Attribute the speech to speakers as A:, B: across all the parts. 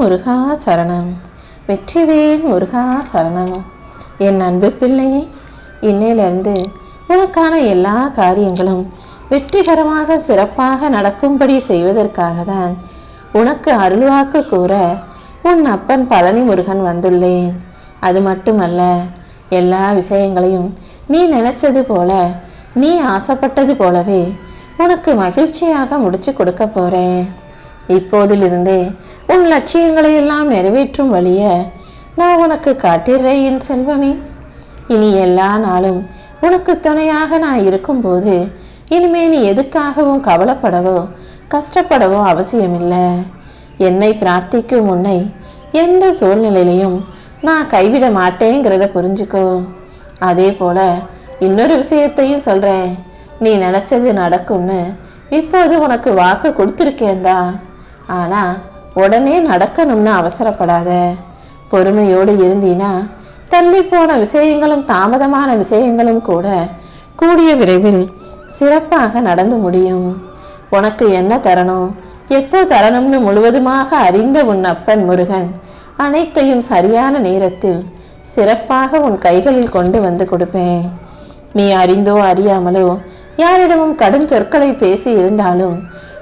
A: முருகா சரணம். வெற்றிவேல் முருகா சரணம். என் அன்பு பிள்ளையே இன்னையிலிருந்து உனக்கான எல்லா காரியங்களும் வெற்றிகரமாக சிறப்பாக நடக்கும்படி செய்வதற்காக தான் உனக்கு அருள்வாக்கு கூற உன் அப்பன் பழனி முருகன் வந்துள்ளேன். அது மட்டுமல்ல எல்லா விஷயங்களையும் நீ நினைச்சது போல நீ ஆசைப்பட்டது போலவே உனக்கு மகிழ்ச்சியாக முடிச்சு கொடுக்க போறேன். இப்போதிலிருந்தே உன் லட்சியங்களை எல்லாம் நிறைவேற்றும் வழிய நான் உனக்கு காட்டிடுறேன் என் செல்வமே. இனி எல்லா நாளும் உனக்கு துணையாக நான் இருக்கும்போது இனிமே நீ எதுக்காகவும் கவலைப்படவோ கஷ்டப்படவோ அவசியமில்லை. என்னை பிரார்த்திக்கும் உன்னை எந்த சூழ்நிலையிலையும் நான் கைவிட மாட்டேங்கிறத புரிஞ்சுக்கோ. அதே போல இன்னொரு விஷயத்தையும் சொல்கிறேன் நீ நினச்சது நடக்கும்னு இப்போது உனக்கு வாக்கு கொடுத்துருக்கேன்தா ஆனால் உடனே நடக்கணும்னு அவசரப்படாத. பொறுமையோடு இருந்தீனா தள்ளி போன விஷயங்களும் தாமதமான விஷயங்களும் கூட கூடிய விரைவில் சிறப்பாக நடந்து முடியும். உனக்கு என்ன தரணும்? எப்போ தரணும்னு முழுவதுமாக அறிந்த உன் அப்பன் முருகன் அனைத்தையும் சரியான நேரத்தில் சிறப்பாக உன் கைகளில் கொண்டு வந்து கொடுப்பேன். நீ அறிந்தோ அறியாமலோ யாரிடமும் கடும் சொற்களை பேசி இருந்தாலும்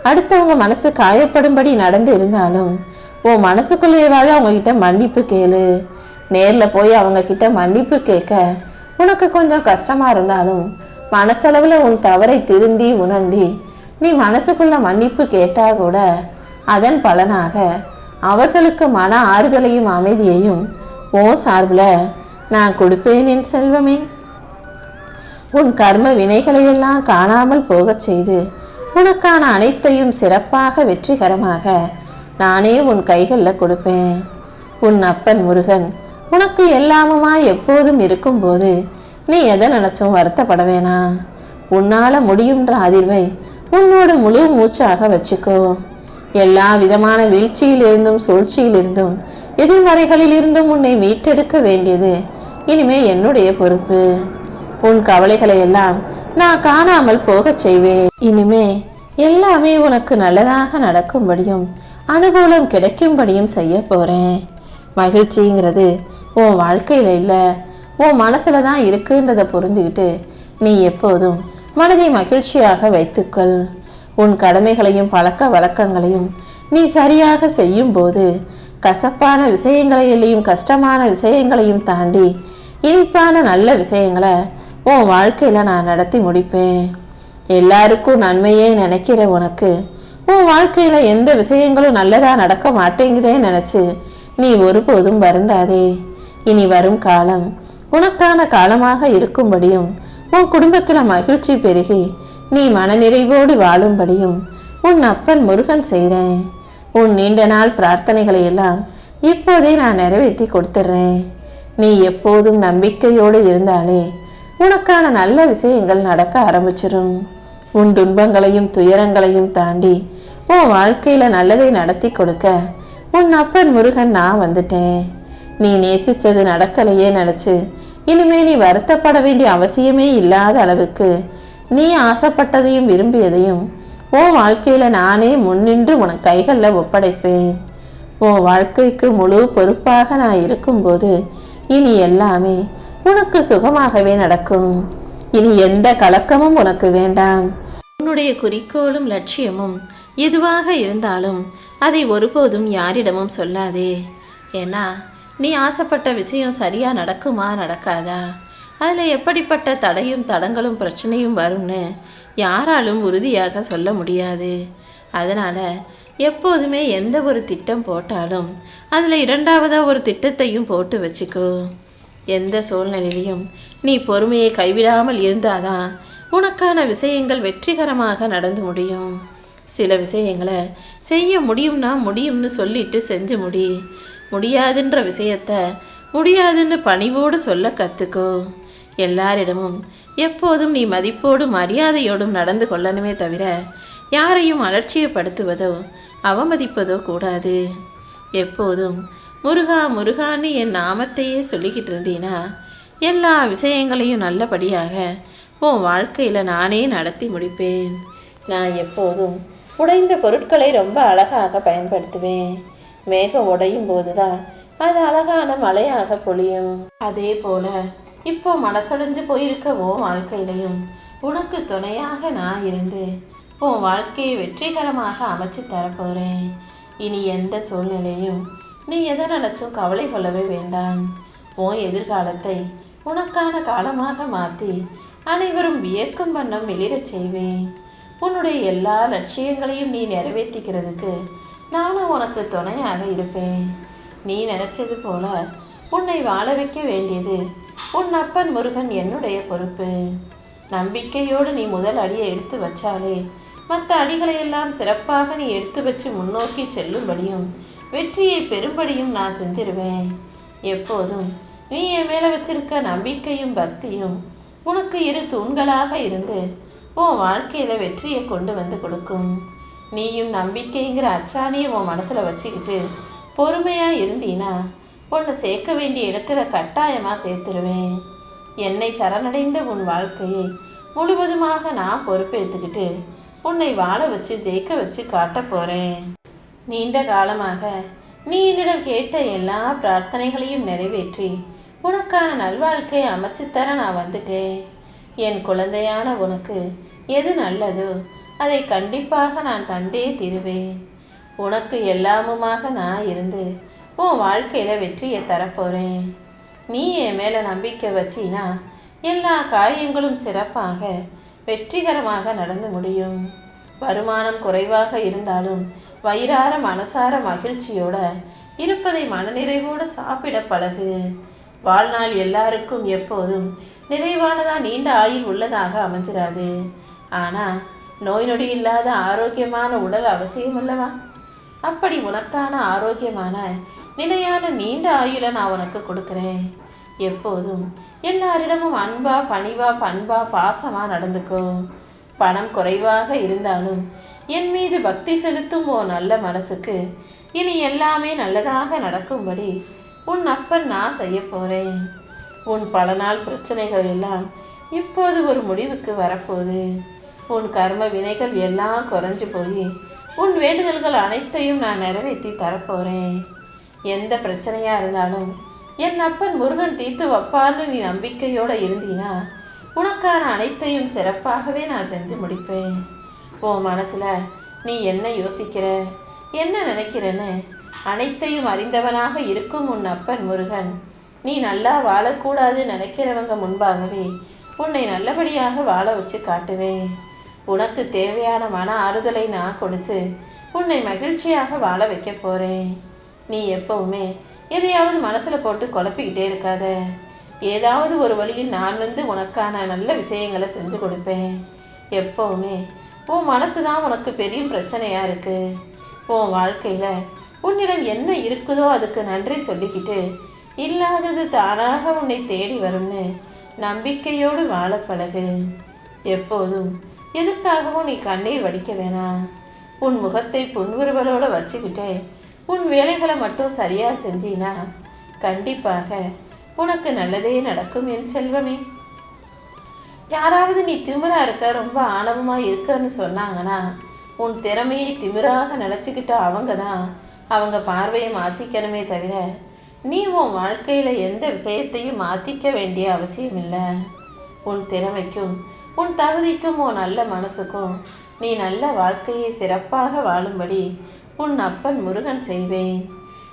A: அடுத்தவங்க மனசு காயப்படும்படி நடந்து இருந்தாலும் உன் மனசுக்குள்ளேயாவது அவங்க கிட்ட மன்னிப்பு கேளு. நேர்ல போய் அவங்க கிட்ட மன்னிப்பு கேட்க உனக்கு கொஞ்சம் கஷ்டமா இருந்தாலும் மனசளவுல உன் தவறை திருந்தி உணர்ந்தி நீ மனசுக்குள்ள மன்னிப்பு கேட்டா கூட அதன் பலனாக அவர்களுக்கு மன ஆறுதலையும் அமைதியையும் ஓ சார்பில் நான் கொடுப்பேன் என் செல்வமே. உன் கர்ம வினைகளையெல்லாம் காணாமல் போகச் செய்து உனக்கான அனைத்தையும் சிறப்பாக வெற்றிகரமாக நானே உன் கைகளில் கொடுப்பேன். உன் அப்பன் முருகன் உனக்கு எல்லாமுமா எப்போதும் இருக்கும்போது நீ எதை நினைச்சும் வருத்தப்பட வேணாம் உன்னால முடியுன்ற அதிர்வை உன்னோட முழு மூச்சாக வச்சுக்கோ. எல்லா விதமான வீழ்ச்சியிலிருந்தும் சூழ்ச்சியிலிருந்தும் எதிர்மறைகளிலிருந்தும் உன்னை மீட்டெடுக்க வேண்டியது இனிமே என்னுடைய பொறுப்பு. உன் கவலைகளை எல்லாம் நான் காணாமல் போகச் செய்வேன். இனிமே எல்லாமே உனக்கு நல்லதாக நடக்கும்படியும் அனுகூலம் கிடைக்கும்படியும் செய்ய போறேன். மகிழ்ச்சிங்கிறது உன் வாழ்க்கையில இல்ல. உன் மனசுல தான் இருக்குன்றதை புரிஞ்சுக்கிட்டு நீ எப்போதும் மனதை மகிழ்ச்சியாக வைத்துக்கொள். உன் கடமைகளையும் பழக்க வழக்கங்களையும் நீ சரியாக செய்யும் போது கசப்பான விஷயங்களையும் கஷ்டமான விஷயங்களையும் தாண்டி இனிப்பான நல்ல விஷயங்களை உன் வாழ்க்கையில நான் நடத்தி முடிப்பேன். எல்லாருக்கும் நன்மையே நினைக்கிற உனக்கு. உன் வாழ்க்கையில எந்த விஷயங்களும் நல்லதா நடக்க மாட்டேங்குதே நினைச்சு நீ ஒருபோதும் வருந்தாதே. இனி வரும் காலம் உனக்கான காலமாக இருக்கும்படியும் உன் குடும்பத்துல மகிழ்ச்சி பெருகி நீ மனநிறைவோடு வாழும்படியும் உன் அப்பன் முருகன் செய்கிறேன் உன் நீண்ட நாள் பிரார்த்தனைகளை எல்லாம் இப்போதே நான் நிறைவேற்றி கொடுத்துட்றேன். நீ எப்போதும் நம்பிக்கையோடு இருந்தாலே உனக்கான நல்ல விஷயங்கள் நடக்க ஆரம்பிச்சிடும் உன் துன்பங்களையும் துயரங்களையும் தாண்டி உன் வாழ்க்கையில நல்லதை நடத்தி கொடுக்க உன் அப்பன் முருகன் நான் வந்துட்டேன். நீ நேசிச்சது நடக்கலையே நினைச்சு இனிமே நீ வருத்தப்பட வேண்டிய அவசியமே இல்லாத அளவுக்கு நீ ஆசைப்பட்டதையும் விரும்பியதையும் உன் வாழ்க்கையில நானே முன்னின்று உனக்கு கைகளில் ஒப்படைப்பேன். உன் வாழ்க்கைக்கு முழு பொறுப்பாக நான் இருக்கும்போது இனி எல்லாமே உனக்கு சுகமாகவே நடக்கும். இனி எந்த கலக்கமும் உனக்கு வேண்டாம். உன்னுடைய குறிக்கோளும் லட்சியமும் எதுவாக இருந்தாலும் அதை ஒருபோதும் யாரிடமும் சொல்லாதே. ஏன்னா நீ ஆசைப்பட்ட விஷயம் சரியா நடக்குமா நடக்காதா? அதில் எப்படிப்பட்ட தடையும் தடங்களும் பிரச்சனையும் வரும்னு யாராலும் உறுதியாக சொல்ல முடியாது. அதனால் எப்போதுமே எந்த ஒரு திட்டம் போட்டாலும் அதில் இரண்டாவதாக ஒரு திட்டத்தையும் போட்டு வச்சுக்கோ. எந்த சூழ்நிலையிலும் நீ பொறுமையை கைவிடாமல் இருந்தாதான் உனக்கான விஷயங்கள் வெற்றிகரமாக நடந்து முடியும். சில விஷயங்களை செய்ய முடியும்னா முடியும்னு சொல்லிட்டு செஞ்சு முடி. முடியாதுன்ற விஷயத்த முடியாதுன்னு பணிவோடு சொல்ல கற்றுக்கோ எல்லாரிடமும் எப்போதும் நீ மதிப்போடும் மரியாதையோடும் நடந்து கொள்ளணுமே தவிர யாரையும் அலட்சியப்படுத்துவதோ அவமதிப்பதோ கூடாது. எப்போதும் முருகா முருகான்னு என் நாமத்தையே சொல்லிக்கிட்டு இருந்தீனா? எல்லா விஷயங்களையும் நல்லபடியாக உன் வாழ்க்கையில நானே நடத்தி முடிப்பேன். நான் எப்போதும் உடைந்த பொருட்களை ரொம்ப அழகாக பயன்படுத்துவேன். மேகம் உடையும் போதுதான் அது அழகான மலையாக பொழியும். அதே போல இப்போ மனசொடைஞ்சு போயிருக்க உன் வாழ்க்கையிலையும் உனக்கு துணையாக நான் இருந்து உன் வாழ்க்கையை வெற்றிகரமாக அமைச்சு தரப்போறேன். இனி எந்த சூழ்நிலையும் நீ எதை நினைச்சும் கவலை கொள்ளவே வேண்டாம்? உன் எதிர்காலத்தை உனக்கான காலமாக மாற்றி அனைவரும் வியக்கும் வண்ணம் வெளிரச் செய்வேன். உன்னுடைய எல்லா லட்சியங்களையும் நீ நிறைவேற்றிக்கிறதுக்கு நானும் உனக்கு துணையாக இருப்பேன். நீ நினைச்சது போல உன்னை வாழ வைக்க வேண்டியது உன் அப்பன் முருகன் என்னுடைய பொறுப்பு. நம்பிக்கையோடு நீ முதல் அடியை எடுத்து வச்சாலே மற்ற அடிகளையெல்லாம் சிறப்பாக நீ எடுத்து வச்சு முன்னோக்கி செல்லும்படியும் வெற்றியை பெறும்படியும் நான் செஞ்சிருவேன். எப்போதும் நீ என் மேலே வச்சிருக்க நம்பிக்கையும் பக்தியும் உனக்கு இரு தூண்களாக இருந்து உன் வாழ்க்கையில் வெற்றியை கொண்டு வந்து கொடுக்கும். நீயும் நம்பிக்கைங்கிற அச்சாணியை உன் மனசில் வச்சுக்கிட்டு பொறுமையாக இருந்தீனா உன்னை சேர்க்க வேண்டிய இடத்துல கட்டாயமாக சேர்த்துருவேன். என்னை சரணடைந்த உன் வாழ்க்கையை முழுவதுமாக நான் பொறுப்பேற்றுக்கிட்டு உன்னை வாழ வச்சு ஜெயிக்க வச்சு காட்ட போகிறேன் நீண்ட காலமாக நீ என்னிடம் கேட்ட எல்லா பிரார்த்தனைகளையும் நிறைவேற்றி உனக்கான நல்வாழ்க்கையை அமைச்சு தர நான் வந்துட்டேன். என் குழந்தையான உனக்கு எது நல்லதோ அதை கண்டிப்பாக நான் தந்தே தீருவேன். உனக்கு எல்லாமுமாக நான் இருந்து உன் வாழ்க்கையில வெற்றியை தரப்போறேன். நீ என் மேல நம்பிக்கை வச்சினா எல்லா காரியங்களும் சிறப்பாக வெற்றிகரமாக நடந்து முடியும். வருமானம் குறைவாக இருந்தாலும் வயிறார மனசார மகிழ்ச்சியோட இருப்பதை மனநிறைவோடு சாப்பிட பழகு. வாழ்நாள் எல்லாருக்கும் எப்போதும் நிறைவானதா நீண்ட ஆயுள் உள்ளதாக அமைஞ்சிராது. ஆனா நோய் நொடி இல்லாத ஆரோக்கியமான உடல் அவசியம் அல்லவா? அப்படி உனக்கான ஆரோக்கியமான நிலையான நீண்ட ஆயுளை நான் உனக்கு கொடுக்குறேன். எப்போதும் எல்லாரிடமும் அன்பா பணிவா பண்பா பாசமா நடந்துக்கும் பணம் குறைவாக இருந்தாலும் என் மீது பக்தி செலுத்தும் ஓ நல்ல மனசுக்கு இனி எல்லாமே நல்லதாக நடக்கும்படி உன் அப்பன் நான் செய்ய போறேன். உன் பல நாள் பிரச்சனைகள் எல்லாம் இப்போது ஒரு முடிவுக்கு வரப்போகுது. உன் கர்ம வினைகள் எல்லாம் குறைஞ்சு போய் உன் வேண்டுதல்கள் அனைத்தையும் நான் நிறைவேற்றி தரப்போகிறேன் எந்த பிரச்சனையாக இருந்தாலும் என் அப்பன் முருகன் தீர்த்து வைப்பான்னு நீ நம்பிக்கையோடு இருந்தீனா உனக்கான அனைத்தையும் சிறப்பாகவே நான் செஞ்சு முடிப்பேன். உன் மனசில். நீ என்ன யோசிக்கிற? என்ன நினைக்கிறன்னு? அனைத்தையும் அறிந்தவனாக இருக்கும் உன் அப்பன் முருகன். நீ நல்லா வாழக்கூடாது நினைக்கிறவங்க முன்பாகவே உன்னை நல்லபடியாக வாழ வச்சு காட்டுவேன். உனக்கு தேவையான மன ஆறுதலை நான் கொடுத்து உன்னை மகிழ்ச்சியாக வாழ வைக்க போறேன். நீ எப்பவுமே எதையாவது மனசில் போட்டு குழப்பிக்கிட்டே இருக்காத. ஏதாவது ஒரு வழியில் நான் வந்து உனக்கான நல்ல விஷயங்களை செஞ்சு கொடுப்பேன். எப்பவுமே உன் மனசு தான் உனக்கு பெரிய பிரச்சனையாக இருக்குது உன் வாழ்க்கையில் உன்னிடம் என்ன இருக்குதோ அதுக்கு நன்றி சொல்லிக்கிட்டு இல்லாதது தானாக உன்னை தேடி வரும்னு நம்பிக்கையோடு வாழ பழகு. எப்போதும் எதுக்காகவும் நீ கண்ணீர் வடிக்க வேணாம் உன் முகத்தை புன்முறுவலோட வச்சுக்கிட்டே உன் வேலைகளை மட்டும் சரியாக செஞ்சினா கண்டிப்பாக உனக்கு நல்லதே நடக்கும் என் செல்வமே. யாராவது நீ திமிரா இருக்க ரொம்ப ஆணவமா இருக்கன்னு சொன்னாங்கன்னா உன் திறமையை திமிராக நினச்சிக்கிட்ட அவங்க தான் அவங்க பார்வையை மாத்திக்கணுமே தவிர நீ உன் வாழ்க்கையில எந்த விஷயத்தையும் மாத்திக்க வேண்டிய அவசியம் இல்லை உன் திறமைக்கும் உன் தகுதிக்கும் உன் நல்ல மனசுக்கும் நீ நல்ல வாழ்க்கையை சிறப்பாக வாழும்படி உன் அப்பன் முருகன் செய்வேன்.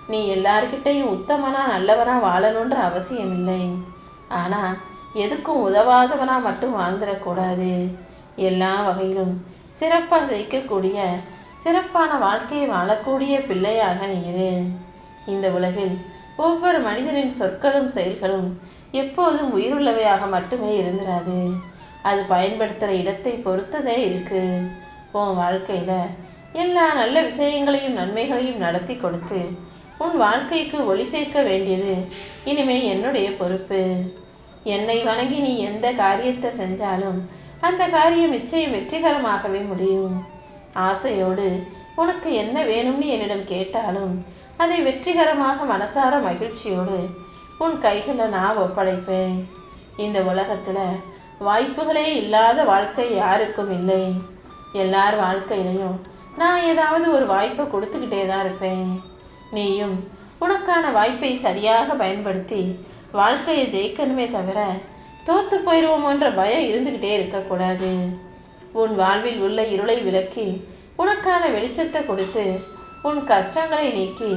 A: நீ எல்லார்கிட்டையும் உத்தமனா நல்லவனா வாழணுன்ற அவசியம் இல்லை ஆனால் எதுக்கும் உதவாதவனாக மட்டும் வாழ்ந்துடக்கூடாது. எல்லா வகையிலும் சிறப்பாக ஜெயிக்கக்கூடிய சிறப்பான வாழ்க்கையை வாழக்கூடிய பிள்ளையாக நீ இரு. இந்த உலகில் ஒவ்வொரு மனிதனின் சொற்களும் செயல்களும் எப்போதும் உயிருள்ளவையாக மட்டுமே இருந்துராது. அது பயன்படுத்துகிற இடத்தை பொறுத்ததே இருக்கு. உன் வாழ்க்கையில் எல்லா நல்ல விஷயங்களையும் நன்மைகளையும் நடத்தி கொடுத்து உன் வாழ்க்கைக்கு ஒளி சேர்க்க வேண்டியது இனிமே என்னுடைய பொறுப்பு. என்னை வணங்கி நீ எந்த காரியத்தை செஞ்சாலும் அந்த காரியம் நிச்சயம் வெற்றிகரமாகவே முடியும். ஆசையோடு உனக்கு என்ன வேணும்னு என்னிடம் கேட்டாலும் அதை வெற்றிகரமாக மனசார மகிழ்ச்சியோடு உன் கைகளை நான் ஒப்படைப்பேன். இந்த உலகத்தில் வாய்ப்புகளே இல்லாத வாழ்க்கை யாருக்கும் இல்லை. எல்லார் வாழ்க்கையிலையும் நான் ஏதாவது ஒரு வாய்ப்பை கொடுத்துக்கிட்டே தான் இருப்பேன். நீயும் உனக்கான வாய்ப்பை சரியாக பயன்படுத்தி வாழ்க்கையை ஜெயிக்கணுமே தவிர தோத்து போயிடுவோமோன்ற பயம் இருந்துக்கிட்டே இருக்கக்கூடாது. உன் வாழ்வில் உள்ள இருளை விளக்கி உனக்கான வெளிச்சத்தை கொடுத்து உன் கஷ்டங்களை நீக்கி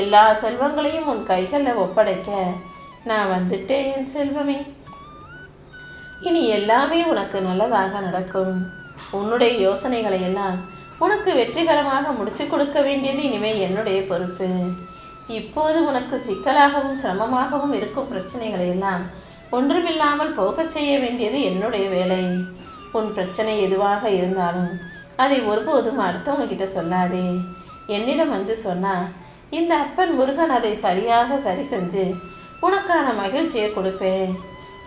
A: எல்லா செல்வங்களையும் உன் கைகளில் ஒப்படைக்க நான் வந்துட்டேன் என் செல்வமே. இனி எல்லாமே உனக்கு நல்லதாக நடக்கும். உன்னுடைய யோசனைகளை எல்லாம் உனக்கு வெற்றிகரமாக முடிச்சு கொடுக்க வேண்டியது இனிமே என்னுடைய பொறுப்பு. இப்போது உனக்கு சிக்கலாகவும் சிரமமாகவும் இருக்கும் பிரச்சனைகளை எல்லாம் ஒன்றுமில்லாமல் போகச் செய்ய வேண்டியது என்னுடைய வேலை. உன் பிரச்சனை எதுவாக இருந்தாலும் அதை ஒருபோதும் அடுத்தவங்க கிட்ட சொல்லாதே. என்னிடம் வந்து சொன்னா இந்த அப்பன் முருகன் அதை சரியாக சரி செஞ்சு உனக்கான மகிழ்ச்சியை கொடுப்பேன்.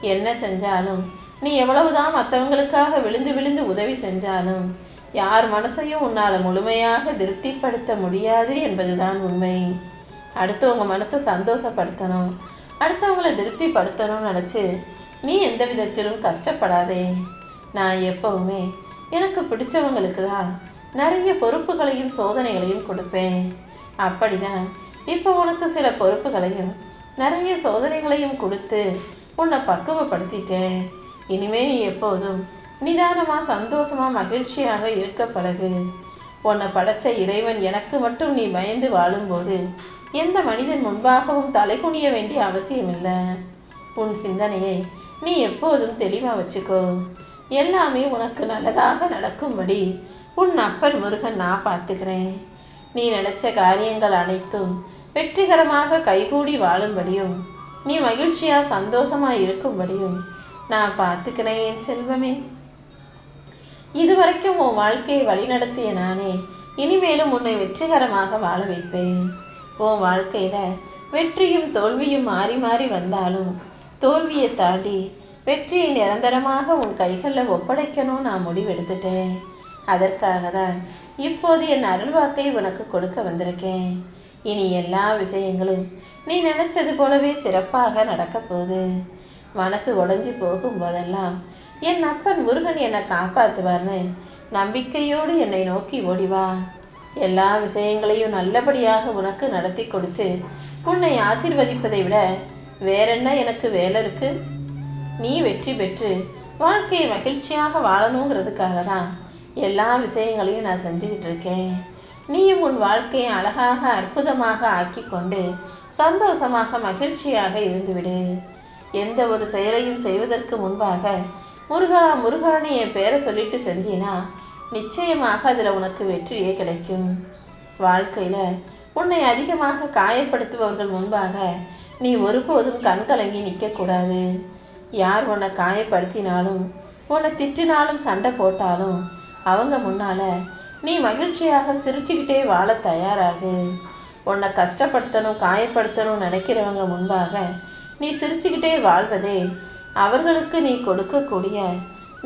A: என்ன செஞ்சாலும் நீ எவ்வளவுதான் மற்றவங்களுக்காக விழுந்து விழுந்து உதவி செஞ்சாலும் யார் மனசையும் உன்னால் முழுமையாக திருப்திப்படுத்த முடியாது என்பதுதான் உண்மை. அடுத்தவங்க மனசை சந்தோஷப்படுத்தணும். அடுத்தவங்களை திருப்திப்படுத்தணும்னு நினச்சி நீ எந்த விதத்திலும் கஷ்டப்படாதே. நான் எப்பவுமே எனக்கு பிடிச்சவங்களுக்கு தான் நிறைய பொறுப்புகளையும் சோதனைகளையும் கொடுப்பேன். அப்படிதான் இப்போ உனக்கு சில பொறுப்புகளையும் நிறைய சோதனைகளையும் கொடுத்து உன்னை பக்குவப்படுத்திட்டேன். இனிமே நீ எப்போதும் நிதானமாக சந்தோஷமாக மகிழ்ச்சியாக இருக்க பழகு. உன்னை படைச்ச இறைவன் எனக்கு மட்டும் நீ பயந்து வாழும்போது எந்த மனிதன் முன்பாகவும் தலை குனிய வேண்டிய அவசியம் இல்லை உன் சிந்தனையை நீ எப்போதும் தெளிவாக வச்சுக்கோ. எல்லாமே உனக்கு நல்லதாக நடக்கும்படி உன் அப்பன் முருகன் நான் பார்த்துக்கிறேன். நீ நினைச்ச காரியங்கள் அனைத்தும் வெற்றிகரமாக கைகூடி வாழும்படியும் நீ மகிழ்ச்சியா சந்தோஷமா இருக்கும்படியும் நான் பார்த்துக்கிறேன் என் செல்வமே. இதுவரைக்கும் உன் வாழ்க்கையை வழிநடத்திய நானே இனிமேலும் உன்னை வெற்றிகரமாக வாழ வைப்பேன். உன் வாழ்க்கையில் வெற்றியும் தோல்வியும் மாறி மாறி வந்தாலும் தோல்வியை தாண்டி வெற்றியை நிரந்தரமாக உன் கைகளில் ஒப்படைக்கணும் நான் முடிவெடுத்துட்டேன். அதற்காக தான் இப்போது என் அருள்வாக்கை உனக்கு கொடுக்க வந்திருக்கேன். இனி எல்லா விஷயங்களும் நீ நினைச்சது போலவே சிறப்பாக நடக்க போகுது. மனசு உடைஞ்சு போகும்போதெல்லாம் என் அப்பன் முருகன் என்னை காப்பாற்றுவார்னு நம்பிக்கையோடு என்னை நோக்கி ஓடிவா எல்லா விஷயங்களையும் நல்லபடியாக உனக்கு நடத்தி கொடுத்து உன்னை ஆசிர்வதிப்பதை விட வேறென்ன எனக்கு வேலை இருக்கு? நீ வெற்றி பெற்று வாழ்க்கையை மகிழ்ச்சியாக வாழணுங்கிறதுக்காக தான் எல்லா விஷயங்களையும் நான் செஞ்சுக்கிட்டு இருக்கேன். நீயும் உன் வாழ்க்கையை அழகாக அற்புதமாக ஆக்கி கொண்டு சந்தோஷமாக மகிழ்ச்சியாக இருந்துவிடு. எந்த ஒரு செயலையும் செய்வதற்கு முன்பாக முருகா முருகான்னு என் பேரை சொல்லிட்டு செஞ்சினா நிச்சயமாக அதில் உனக்கு வெற்றியே கிடைக்கும். வாழ்க்கையில் உன்னை அதிகமாக காயப்படுத்துபவர்கள் முன்பாக நீ ஒருபோதும் கண்கலங்கி நிற்கக்கூடாது. யார் உன்னை காயப்படுத்தினாலும் உன்னை திட்டினாலும் சண்டை போட்டாலும் அவங்க முன்னால் நீ மகிழ்ச்சியாக சிரிச்சுக்கிட்டே வாழ தயாராகு. உன்னை கஷ்டப்படுத்தணும் காயப்படுத்தணும் நினைக்கிறவங்க முன்பாக நீ சிரிச்சுக்கிட்டே வாழ்வதே அவர்களுக்கு நீ கொடுக்கக்கூடிய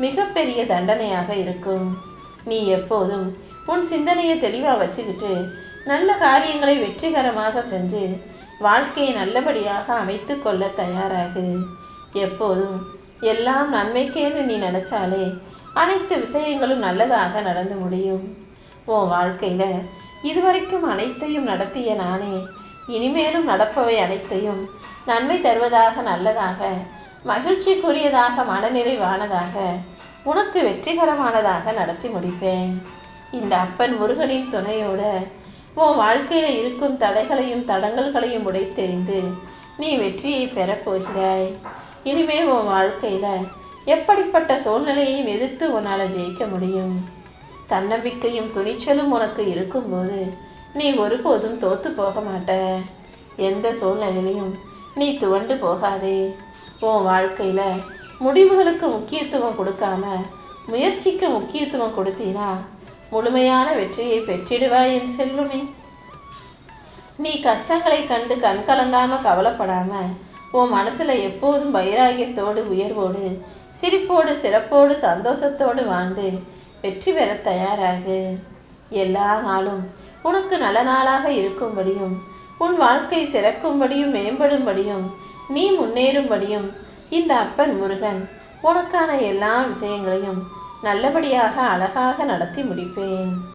A: மிகப்பெரிய தண்டனையாக இருக்கும். நீ எப்போதும் உன் சிந்தனையை தெளிவாக வச்சுக்கிட்டு நல்ல காரியங்களை வெற்றிகரமாக செஞ்சு வாழ்க்கையை நல்லபடியாக அமைத்து கொள்ள தயாராகு. எப்போதும் எல்லாம் நன்மைக்கேன்னு நீ நினச்சாலே அனைத்து விஷயங்களும் நல்லதாக நடந்து முடியும். உன் வாழ்க்கையில் இதுவரைக்கும் அனைத்தையும் நடத்திய நானே இனிமேலும் நடப்பவை அனைத்தையும் நன்மை தருவதாக நல்லதாக மகிழ்ச்சிக்குரியதாக மனநிறைவானதாக உனக்கு வெற்றிகரமானதாக நடத்தி முடிப்பேன். இந்த அப்பன் முருகனின் துணையோட உன் வாழ்க்கையில இருக்கும் தடைகளையும் தடங்கல்களையும் உடைத்தெறிந்து நீ வெற்றியை பெறப்போகிறாய் இனிமேல் இனிமே உன் வாழ்க்கையில எப்படிப்பட்ட சூழ்நிலையையும் எதிர்த்து உன்னால் ஜெயிக்க முடியும்? தன்னம்பிக்கையும் துணிச்சலும் உனக்கு இருக்கும்போது நீ ஒருபோதும் தோத்து போக மாட்ட. எந்த சூழ்நிலையிலையும் நீ துவண்டு போகாதே. உன் வாழ்க்கையில முடிவுகளுக்கு முக்கியத்துவம் கொடுக்காம முயற்சிக்கு முக்கியத்துவம் கொடுத்தீனா முழுமையான வெற்றியை பெற்றிடுவாய் என் செல்வமே. நீ கஷ்டங்களை கண்டு கண்கலங்காம கவலைப்படாம உன் மனசுல எப்போதும் வைராகியத்தோடு உயர்வோடு சிரிப்போடு சிறப்போடு சந்தோஷத்தோடு வாழ்ந்து வெற்றி பெற தயாராகு. எல்லா நாளும் உனக்கு நல்ல நாளாக இருக்கும்படியும் உன் வாழ்க்கை சிறக்கும்படியும் மேம்படும்படியும் நீ முன்னேறும்படியும் இந்த அப்பன் முருகன் உனக்கான எல்லா விஷயங்களையும் நல்லபடியாக அழகாக நடத்தி முடிப்பேன்.